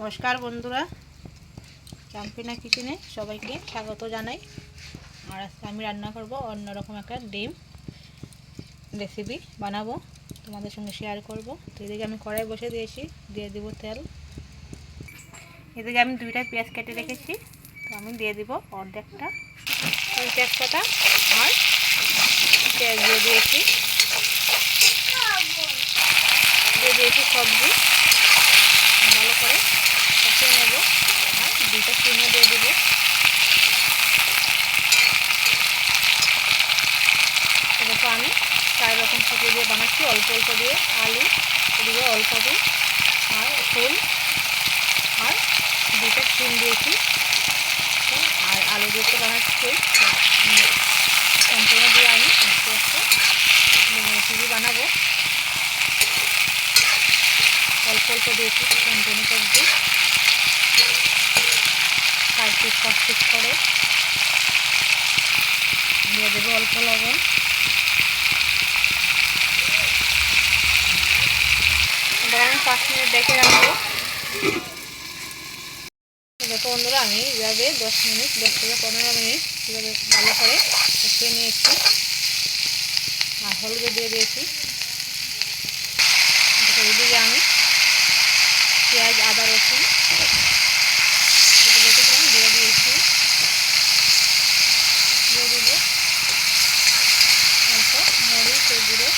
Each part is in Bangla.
নমস্কার বন্ধুরা। চাম্পিনা কিচেনে সবাইকে স্বাগত জানাই। আর আজকে আমি রান্না করব অন্যরকম একটা ডিম রেসিপি বানাবো। তোমাদের সঙ্গে শেয়ার করব। তো এদিকে আমি কড়াই বসে দিয়েছি, দিয়ে দিব তেল। এদিকে আমি দুইটা পেঁয়াজ কেটে রেখেছি। তো আমি দিয়ে দিব অর্ধেকটা। তেজপাতা আর পেঁয়াজ দিয়ে দিয়েছি। দিয়ে দিয়েছি সবজি। ভালো করে কষিয়ে নেব আর দুইটা চিনি দিয়ে দেব দেখো আমি চার রকম সবজি দিয়ে বানাচ্ছি অল্প অল্প দিয়ে আলু এদিকে অল্প দিই আর ফুল আর দুটো ফুল দিয়েছি আর আলু দিয়ে বানাচ্ছি সম্পূর্ণ দিয়ে আমি আস্তে আস্তে বানাবো অল্প অল্প দিয়েছি সম্পূর্ণ সবজি চার পিস পাঁচ পিস করে। দিয়ে দেবো অল্প লবণ। এবার পাঁচ মিনিট দেখে রাখব। দেখো বন্ধুরা, আমি এইভাবে দশ মিনিট, দশ থেকে পনেরো মিনিট এভাবে ভালো করে কষিয়ে নিয়েছি। আর হলুদ দিয়ে দিয়েছি। এদিকে আমি পেঁয়াজ, আদা, রসুন সেটা রেখেছিলাম দিয়ে দিয়েছি দিয়ে দিব অল্প মরিচ গুঁড়ো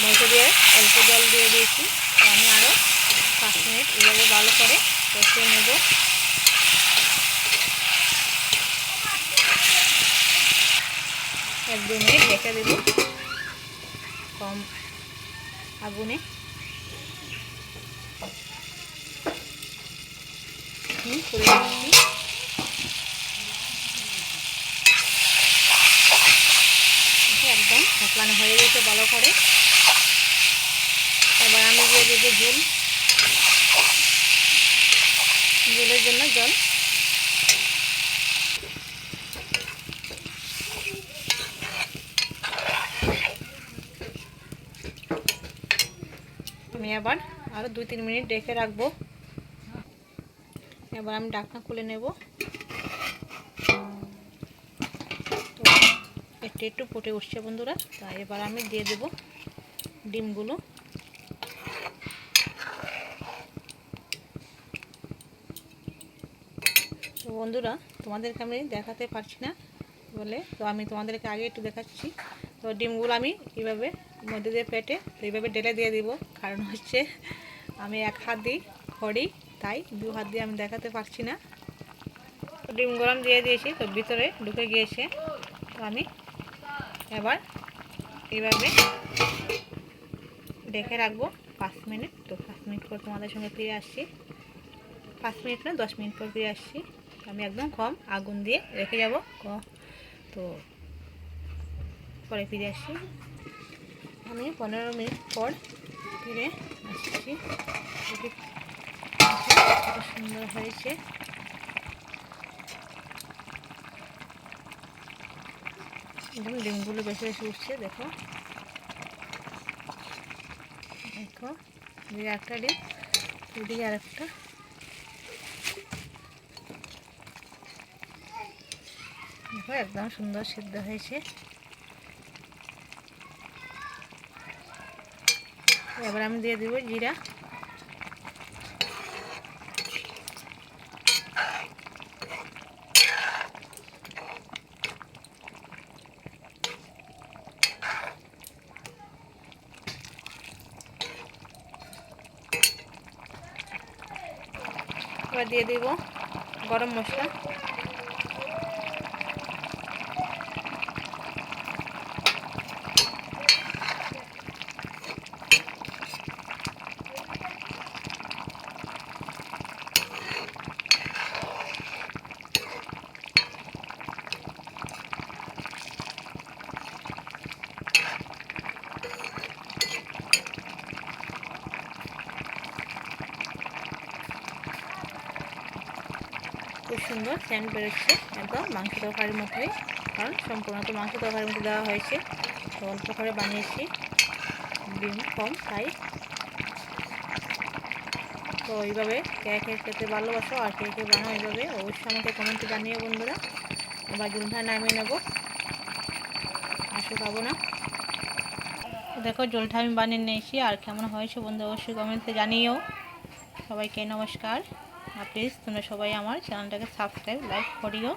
মরিচ দিয়ে অল্প জল দিয়ে দিয়েছি। তো আমি আরও পাঁচ মিনিট এভাবে ভালো করে কষিয়ে নেব। এক দু মিনিট রেখে দেব। কম আগুনে। একদম ঢাকলানো হয়ে গেছে ভালো করে। এবার আমি দিয়ে দেবো ঝুল ঝুলের জন্য জল। আমি আবার আরও দুই তিন মিনিট রেখে রাখব। এবার আমি ডাকনা খুলে নেব। তো একটু একটু ফুটে উঠছে বন্ধুরা, তাই এবার আমি দিয়ে দেব ডিমগুলো। বন্ধুরা, তোমাদেরকে আমি দেখাতে পারছি না বলে, তো আমি তোমাদেরকে আগে একটু দেখাচ্ছি। তো ডিমগুলো আমি এইভাবে মধ্যে দিয়ে পেটে এইভাবে ডেলে দিয়ে দিব। কারণ হচ্ছে আমি এক হাত দিই খড়ি তাই দু হাত দিয়ে আমি দেখাতে পারছি না। ডিম গরম দিয়ে দিয়েছি, তো ভিতরে ঢুকে গিয়েছে। তো আমি এবার এইভাবে দেখে রাখব। পাঁচ মিনিট, তো পাঁচ মিনিট পর তোমাদের সঙ্গে ফিরে আসছি। পাঁচ মিনিট না, দশ মিনিট পর ফিরে আসছি। আমি একদম কম আগুন দিয়ে রেখে যাব তো পরে ফিরে আসছি আমি পনেরো মিনিট পর ফিরে আসছি। সুন্দর হয়েছে। একদম ডিমগুলো বেশি বেশি উঠছে, দেখো। দেখো, এদিকে একটা ডিম, এদিকে আর একটা একদম সুন্দর সিদ্ধ হয়েছে। এবার আমি দিয়ে দিব জিরা। দিয়ে দিব গরম মশলা। খুব সুন্দর স্যান্ড বেরোচ্ছে একদম মাংস তরকারির মতোই। কারণ সম্পূর্ণ তো মাংস তরকারির মতো দেওয়া হয়েছে। তো অল্প করে বানিয়েছি। ডিম, কম, তাই। তো এইভাবে কে কে খেতে ভালোবাসো আর কে কে বানাও এইভাবে অবশ্যই আমাকে কমেন্টে জানিও বন্ধুরা। এবার জলটা নামিয়ে নেব। আসো পাবো না। দেখো জলটা আমি বানিয়ে নিয়েছি। আর কেমন হয়েছে বন্ধু, অবশ্যই কমেন্টে জানিও। সবাইকে নমস্কার। আর প্লিজ তোমরা সবাই আমার চ্যানেলটাকে সাবস্ক্রাইব লাইক করিও।